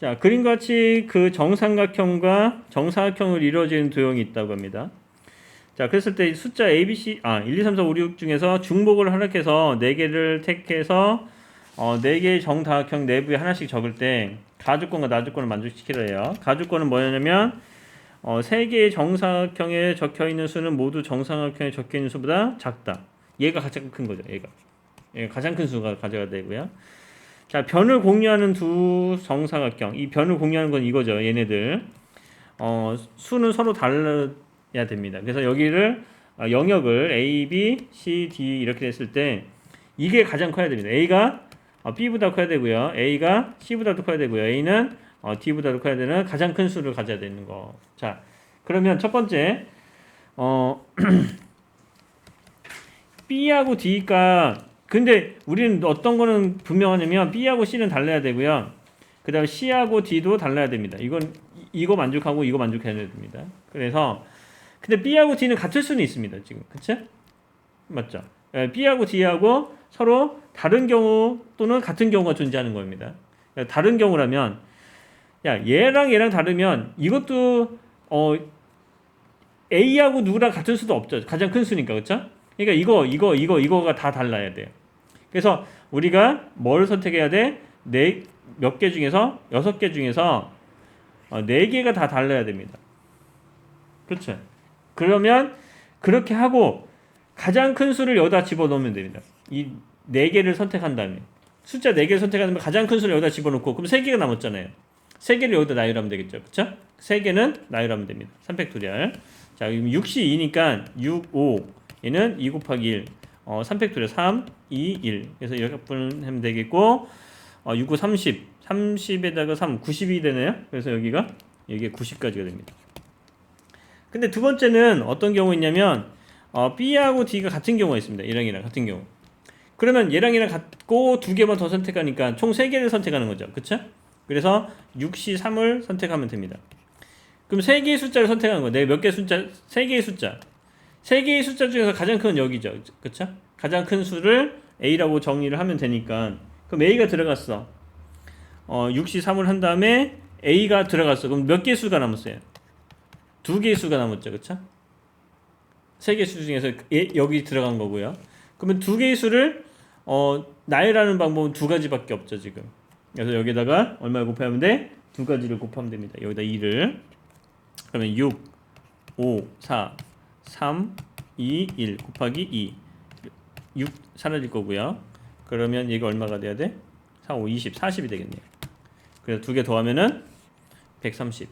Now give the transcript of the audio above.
자, 그림과 같이 그 정삼각형과 정사각형을 이루어지는 도형이 있다고 합니다. 자, 그랬을 때 숫자 A, B, C, 아, 1, 2, 3, 4, 5, 6 중에서 중복을 허락해서 4개를 택해서 어, 4개의 정다각형 내부에 하나씩 적을 때 가주권과 나주권을 만족시키래요. 가주권은 뭐냐면 어, 3개의 정사각형에 적혀 있는 수는 모두 정사각형에 적혀 있는 수보다 작다. 얘가 가장 큰 거죠. 얘가. 얘가 가장 큰 수가 가져야 되고요. 자, 변을 공유하는 두 정사각형. 이 변을 공유하는 건 이거죠. 얘네들. 어, 수는 서로 달라야 됩니다. 그래서 여기를 어, 영역을 A, B, C, D 이렇게 됐을 때 이게 가장 커야 됩니다. A가 어, B보다 커야 되고요. A가 C보다도 커야 되고요. A는 어, D보다도 커야 되는 가장 큰 수를 가져야 되는 거. 자, 그러면 첫 번째 어 B하고 D가 근데 우리는 어떤 거는 분명하냐면 B하고 C는 달라야 되고요. 그 다음 C하고 D도 달라야 됩니다. 이건 이- 이거 만족하고 이거 만족해야 됩니다. 그래서 근데 B하고 D는 같을 수는 있습니다. 지금 그쵸? 맞죠? 예, B하고 D하고 서로 다른 경우 또는 같은 경우가 존재하는 겁니다. 예, 다른 경우라면 야 얘랑 얘랑 다르면 이것도 어 A하고 누구랑 같을 수도 없죠. 가장 큰 수니까 그렇죠? 그러니까 이거 이거 이거 이거가 다 달라야 돼요. 그래서 우리가 뭘 선택해야 돼? 네 몇 개 중에서 여섯 개 중에서 어, 네 개가 다 달라야 됩니다. 그렇죠? 그러면 그렇게 하고 가장 큰 수를 여기다 집어넣으면 됩니다. 이 네 개를 선택한 다음에 숫자 네 개를 선택하면 가장 큰 수를 여기다 집어넣고 그럼 세 개가 남았잖아요. 세 개를 여기다 나열하면 되겠죠. 그렇죠? 세 개는 나열하면 됩니다. 3팩토리얼. 자, 그럼 6이 2니까 6, 5. 얘는 2 곱하기 1. 어, 3팩토리얼 3, 2, 1. 그래서 이렇게 분하면 되겠고 어, 6, 9, 30. 30에다가 3, 90이 되네요. 그래서 여기가 여기에 90까지가 됩니다. 근데 두 번째는 어떤 경우 있냐면 어, B하고 D가 같은 경우가 있습니다. 얘랑 얘랑 같은 경우. 그러면 얘랑 얘랑 같고 두 개만 더 선택하니까 총 세 개를 선택하는 거죠. 그쵸? 그래서 6시 3을 선택하면 됩니다. 그럼 세 개의 숫자를 선택하는 거예요. 내몇 개의 숫자? 세 개의 숫자. 세 개의 숫자 중에서 가장 큰 여기죠. 그쵸? 가장 큰 수를 A라고 정의를 하면 되니까 그럼 A가 들어갔어. 어, 6시 3을 한 다음에 A가 들어갔어. 그럼 몇 개의 수가 남았어요? 두 개의 수가 남았죠. 그쵸? 세 개의 수 중에서 얘- 여기 들어간 거고요. 그러면 두 개의 수를 어, 나열하는 방법은 두 가지밖에 없죠, 지금. 그래서 여기다가 얼마 곱하면 돼? 두 가지를 곱하면 됩니다. 여기다 2를. 그러면 6, 5, 4, 3, 2, 1 곱하기 2. 6 사라질 거고요. 그러면 얘가 얼마가 돼야 돼? 4, 5, 20, 40이 되겠네요. 그래서 두 개 더하면은 130.